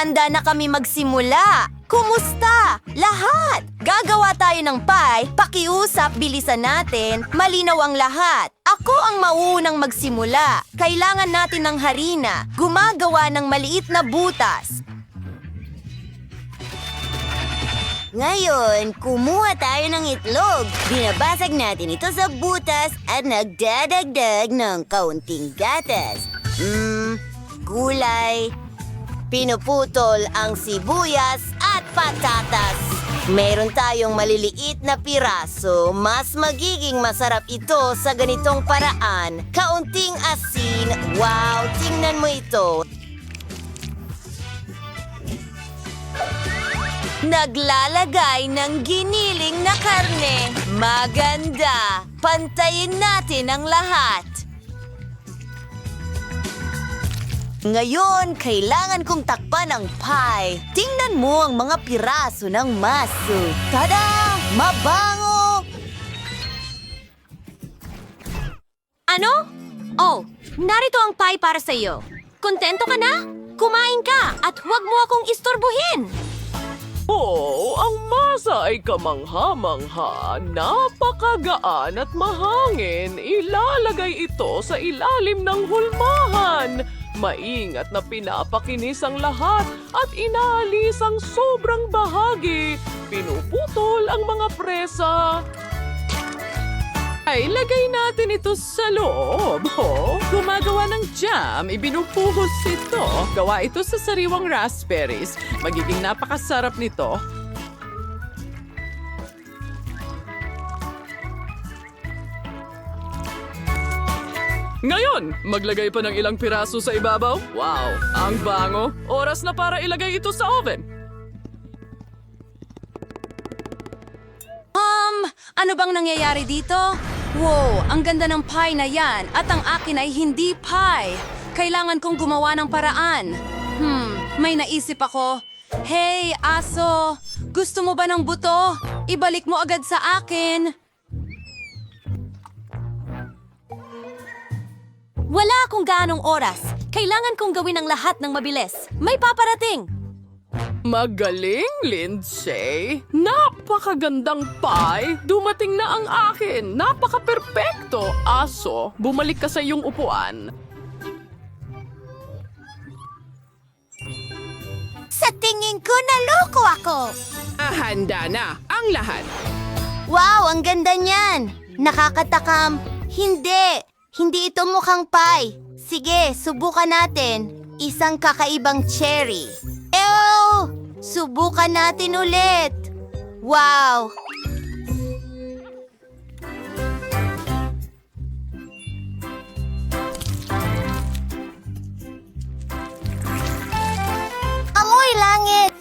Handa na kami magsimula. Kumusta? Lahat! Gagawa tayo ng pie, pakiusap, bilisan natin, malinaw ang lahat. Ako ang mauunang magsimula. Kailangan natin ng harina, gumagawa ng maliit na butas. Ngayon, kumuha tayo ng itlog. Binabasag natin ito sa butas at nagdadagdag ng kaunting gatas. Mmm, gulay. Pinuputol ang sibuyas at patatas. Meron tayong maliliit na piraso. Mas magiging masarap ito sa ganitong paraan. Kaunting asin. Wow, tingnan mo ito. Naglalagay ng giniling na karne. Maganda. Pantayin natin ang lahat. Ngayon, kailangan kong takpan ang pie. Tingnan mo ang mga piraso ng maso. Tada! Mabango! Ano? Oh, narito ang pie para sa iyo. Kontento ka na? Kumain ka at huwag mo akong istorbohin. Oh, ang masa ay kamangha-mangha, napakagaan at mahangin. Ilalagay ito sa ilalim ng hulmahan. Maingat na pinapakinis ang lahat at inaalis ang sobrang bahagi. Pinuputol ang mga presa. Ay, lagay natin ito sa loob. Oh, gumagawa ng jam, ibinupuhos ito. Gawa ito sa sariwang raspberries. Magiging napakasarap nito. Ngayon, maglagay pa ng ilang piraso sa ibabaw. Wow, ang bango. Oras na para ilagay ito sa oven. Um, ano bang nangyayari dito? Wow, ang ganda ng pie na yan at ang akin ay hindi pie. Kailangan kong gumawa ng paraan. Hmm, may naisip ako. Hey, aso! Gusto mo ba ng buto? Ibalik mo agad sa akin. Akong gaanong oras. Kailangan kong gawin ang lahat ng mabilis. May paparating. Magaling, Lindsay! Napakagandang pie! Dumating na ang akin! Napaka-perpekto! Aso, bumalik ka sa iyong upuan. Sa tingin ko, naloko ako. Ah, handa na ang lahat. Wow, ang ganda niyan! Nakakatakam. Hindi! Hindi ito mukhang pie. Sige, subukan natin. Isang kakaibang cherry. Ew! Subukan natin ulit. Wow! Amoy langit!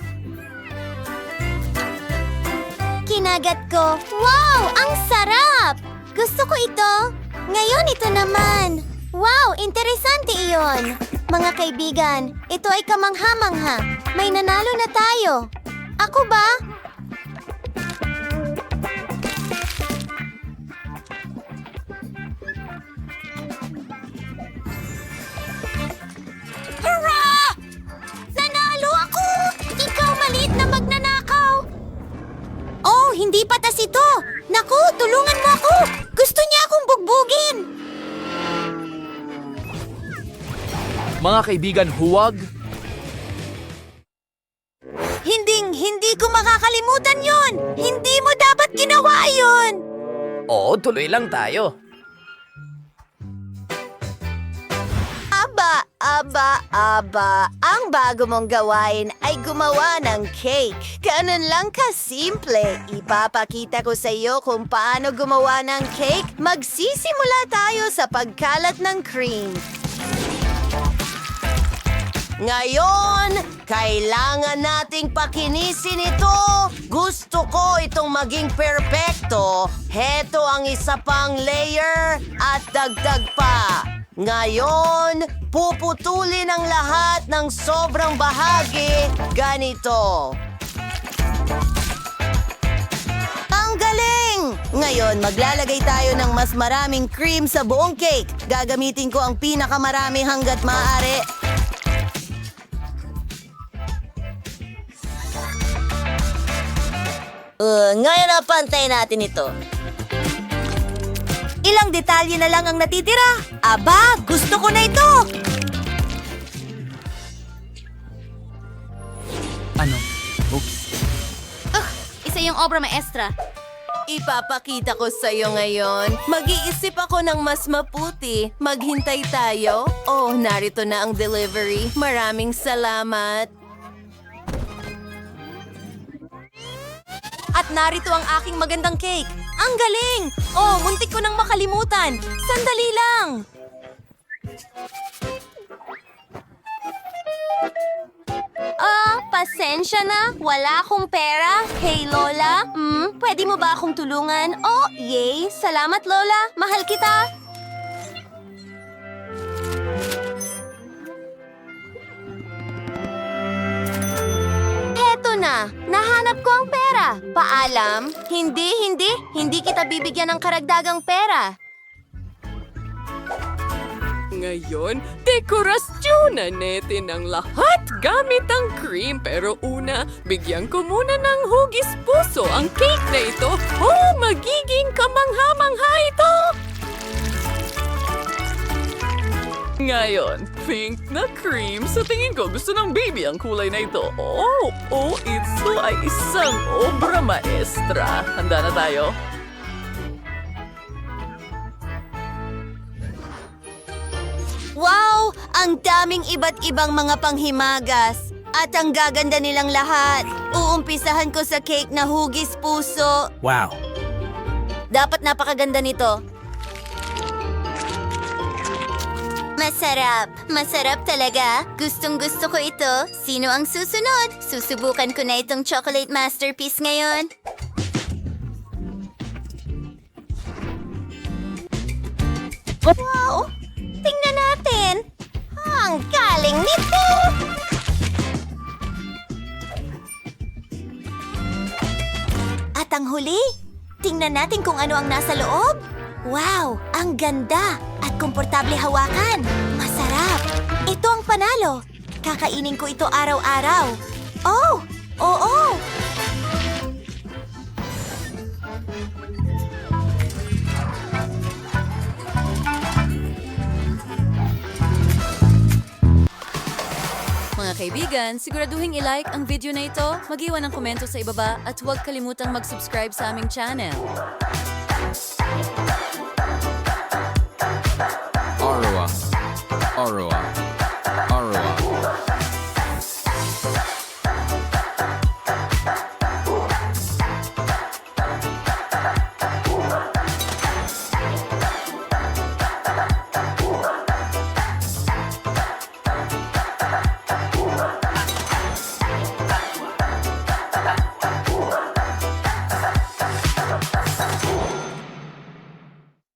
Kinagat ko. Wow! Ang sarap! Gusto ko ito. Ngayon ito naman. Wow! Interesante iyon. Mga kaibigan, ito ay kamangha-mangha. May nanalo na tayo. Ako ba? Mga kaibigan, huwag Hinding, hindi ko makakalimutan yon! Hindi mo dapat ginawa yon! Oo, tuloy lang tayo. Aba, aba, aba. Ang bago mong gawain ay gumawa ng cake. Ganun lang kasimple. Ipapakita ko sa iyo kung paano gumawa ng cake. Magsisimula tayo sa pagkalat ng cream. Ngayon, kailangan nating pakinisin ito. Gusto ko itong maging perpekto. Heto ang isa pang layer at dagdag pa. Ngayon, puputulin ang lahat ng sobrang bahagi ganito. Ang! Ngayon, maglalagay tayo ng mas maraming cream sa buong cake. Gagamitin ko ang pinakamarami hanggat maaari. Uh, ngayon na pantay natin ito. Ilang detalye na lang ang natitira. Aba, gusto ko na ito! Ano? Oops. Isa yung obra maestra. Ipapakita ko sa'yo ngayon. Mag-iisip ako ng mas maputi. Maghintay tayo. Oh, narito na ang delivery. Maraming salamat. At narito ang aking magandang cake. Ang galing! Oh, muntik ko nang makalimutan. Sandali lang! Ah, pasensya na. Wala akong pera. Hey, Lola. Hmm, pwede mo ba akong tulungan? Oh, yay. Salamat, Lola. Mahal kita. Nahanap ko ang pera. Paalam, hindi, hindi, hindi kita bibigyan ng karagdagang pera. Ngayon, dekorasyonan natin ang lahat gamit ang cream. Pero una, bigyan ko muna ng hugis puso ang cake na ito. Oh, magiging kamangha-mangha ito! Ngayon, pink na cream. Sa tingin ko, gusto ng baby ang kulay na ito. Oh, oh, ito ay isang obra maestra. Handa na tayo? Wow! Ang daming iba't ibang mga panghimagas. At ang gaganda nilang lahat. Uumpisahan ko sa cake na hugis puso. Wow. Dapat napakaganda nito. Masarap. Masarap talaga. Gustong gusto ko ito. Sino ang susunod? Susubukan ko na itong chocolate masterpiece ngayon. Wow! Tingnan natin! Ang galing nito! At ang huli, tingnan natin kung ano ang nasa loob. Wow! Ang ganda at komportable hawakan. Masarap. Ito ang panalo. Kakainin ko ito araw-araw. Oh! Oo! Mga kaibigan, siguraduhin i-like ang video na ito, mag-iwan ng komento sa ibaba at huwag kalimutang mag-subscribe sa aming channel. tomorrow.